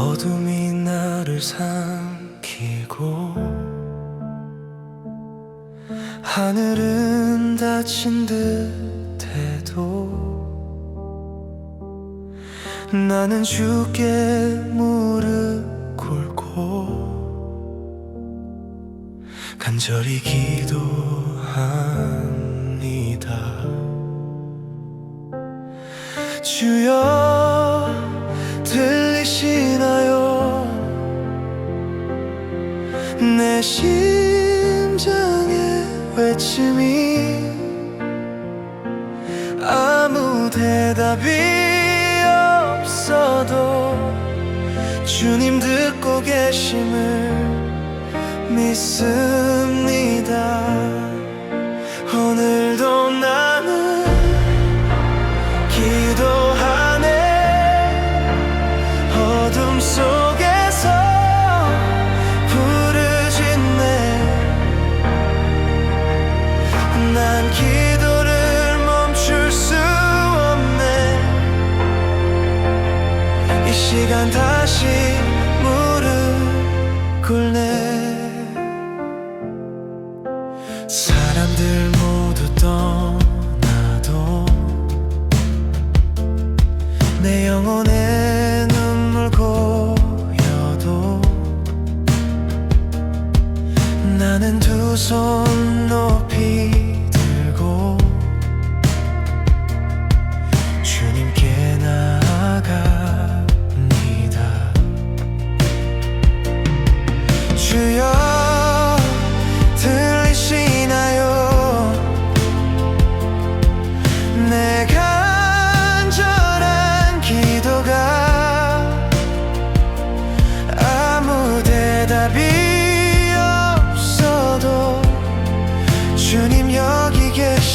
어둠이 나를 삼키고 하늘은 닫힌 듯해도 나는 주께 무릎 꿇고 간절히 기도합니다. 주여 외침이 아무 대답이 없어도 주님 듣고 계심을 믿습니다. 이 시간 다시 무릎 꿇네. 사람들 모두 떠나도 내 영혼에 눈물 고여도 나는 두손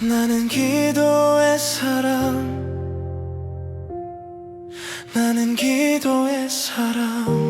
나는 기도의 사람. 나는 기도의 사람